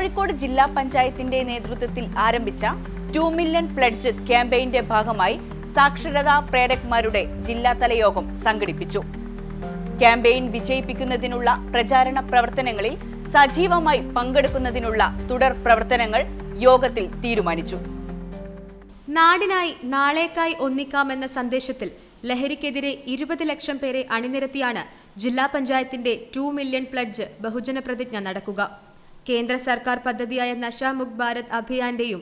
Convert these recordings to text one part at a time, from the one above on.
കോഴിക്കോട് ജില്ലാ പഞ്ചായത്തിന്റെ നേതൃത്വത്തിൽ ആരംഭിച്ച ടു മില്യൺ പ്ലഡ്ജ് ക്യാമ്പയിന്റെ ഭാഗമായി സാക്ഷരതാ പ്രേരക്മാരുടെ ജില്ലാതല യോഗം സംഘടിപ്പിച്ചു. ക്യാമ്പയിൻ വിജയിപ്പിക്കുന്നതിനുള്ള പ്രചാരണ പ്രവർത്തനങ്ങളിൽ സജീവമായി പങ്കെടുക്കുന്നതിനുള്ള തുടർ പ്രവർത്തനങ്ങൾ യോഗത്തിൽ തീരുമാനിച്ചു. നാടിനായി നാളേക്കായി ഒന്നിക്കാമെന്ന സന്ദേശത്തിൽ ലഹരിക്കെതിരെ ഇരുപത് ലക്ഷം പേരെ അണിനിരത്തിയാണ് ജില്ലാ പഞ്ചായത്തിന്റെ ടു മില്യൺ പ്ലഡ്ജ് ബഹുജന പ്രതിജ്ഞ നടക്കുക. കേന്ദ്ര സർക്കാർ പദ്ധതിയായ നശാമുക് ഭാരത് അഭിയാന്റെയും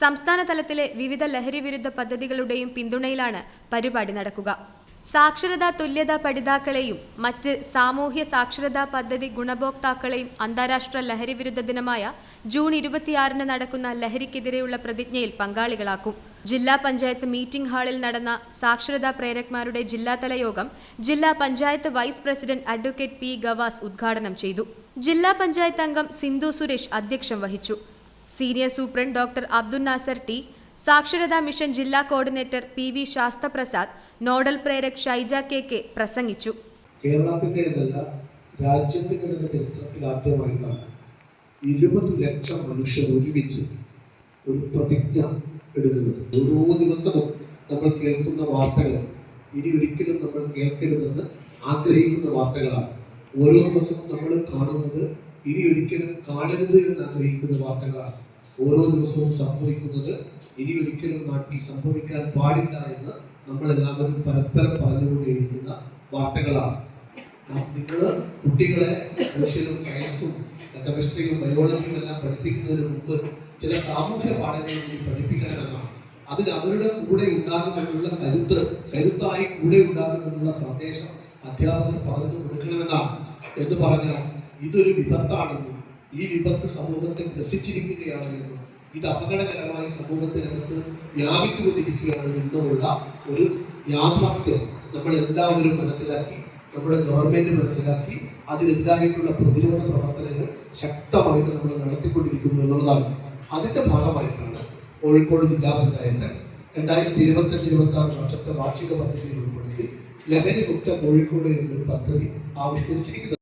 സംസ്ഥാന തലത്തിലെ വിവിധ ലഹരി വിരുദ്ധ പദ്ധതികളുടെയും പിന്തുണയിലാണ് പരിപാടി നടക്കുക. സാക്ഷരതാ തുല്യത പഠിതാക്കളെയും മറ്റ് സാമൂഹ്യ സാക്ഷരതാ പദ്ധതി ഗുണഭോക്താക്കളെയും അന്താരാഷ്ട്ര ലഹരി വിരുദ്ധ ദിനമായ ജൂൺ ഇരുപത്തിയാറിന് നടക്കുന്ന ലഹരിക്കെതിരെയുള്ള പ്രതിജ്ഞയിൽ പങ്കാളികളാക്കും. ജില്ലാ പഞ്ചായത്ത് മീറ്റിംഗ് ഹാളിൽ നടന്ന സാക്ഷരതാ പ്രേരക്മാരുടെ ജില്ലാതല യോഗം ജില്ലാ panchayat vice president advocate P Gavas ഉദ്ഘാടനം ചെയ്തു. ജില്ലാ പഞ്ചായത്ത് അംഗം സിന്ധു സുരേഷ് അധ്യക്ഷം വഹിച്ചു. Senior superintendent doctor Abdul Nasar T സാക്ഷരതാ മിഷൻ ജില്ലാ coordinator P V Sasthaprasad nodal പ്രേരക് Shaija K K പ്രസംഗിച്ചു. കേരളത്തിന്റെ രാജ്യത്തിന്റെ തന്നെ ചരിത്രത്തിൽ ആദ്യമായിട്ടാണ് ഇരുപത് ലക്ഷം മനുഷ്യർ ഒരുമിച്ച് ഒരു പ്രതിജ്ഞ എടുക്കുന്നത്. ഓരോ ദിവസവും നമ്മൾ കേൾക്കുന്ന വാർത്തകൾ ഇനി ഒരിക്കലും നമ്മൾ കേൾക്കരുതെന്ന് ആഗ്രഹിക്കുന്ന വാർത്തകളാണ്. ഓരോ ദിവസവും നമ്മൾ കാണുന്നത് ഇനി ഒരിക്കലും കാണരുത് എന്ന് ആഗ്രഹിക്കുന്ന വാർത്തകളാണ്. ഓരോ ദിവസവും സംഭവിക്കുന്നത് ഇനി ഒരിക്കലും നാട്ടിൽ സംഭവിക്കാൻ പാടില്ല എന്ന് നമ്മൾ എല്ലാവരും പരസ്പരം പറഞ്ഞുകൊണ്ടേയിരിക്കുന്ന വാർത്തകളാണ്. നിങ്ങൾ കുട്ടികളെ സോഷ്യലും സയൻസും കെമിസ്ട്രിയും ബയോളജിയും എല്ലാം പഠിപ്പിക്കുന്നതിന് മുമ്പ് ചില സാമൂഹ്യ പാഠങ്ങൾ കൂടി പഠിപ്പിക്കണമെന്നാണ്. അതിൽ അവരുടെ കൂടെ ഉണ്ടാകുമെന്നുള്ള കരുത്ത് കരുത്തായി കൂടെ ഉണ്ടാകുമെന്നുള്ള സന്ദേശം അധ്യാപകർ പറഞ്ഞു കൊടുക്കണമെന്നാണ്. എന്ന് പറഞ്ഞാൽ ഇതൊരു വിപത്താണെന്നും ഈ വിപത്ത് സമൂഹത്തെ ഗ്രസിച്ചിരിക്കുകയാണ് എന്നും ഇത് അപകടകരമായി സമൂഹത്തിനകത്ത് വ്യാപിച്ചുകൊണ്ടിരിക്കുകയാണ് എന്നുമുള്ള ഒരു യാഥാർത്ഥ്യം നമ്മൾ എല്ലാവരും മനസ്സിലാക്കി നമ്മുടെ ഗവൺമെന്റ് മനസ്സിലാക്കി അതിനെതിരായിട്ടുള്ള പ്രതിരോധ പ്രവർത്തനങ്ങൾ ശക്തമായിട്ട് നമ്മൾ നടത്തിക്കൊണ്ടിരിക്കുന്നു എന്നുള്ളതാണ്. അതിന്റെ ഭാഗമായിട്ടാണ് കോഴിക്കോട് ജില്ലാ പഞ്ചായത്ത് രണ്ടായിരത്തി ഇരുപത്തഞ്ച് ഇരുപത്തി ആറ് വർഷത്തെ വാർഷിക പദ്ധതിയിൽ ഉൾപ്പെടുത്തി ലഹരി മുക്ത കോഴിക്കോട് എന്നൊരു പദ്ധതി ആവിഷ്കരിച്ചിരിക്കുന്നത്.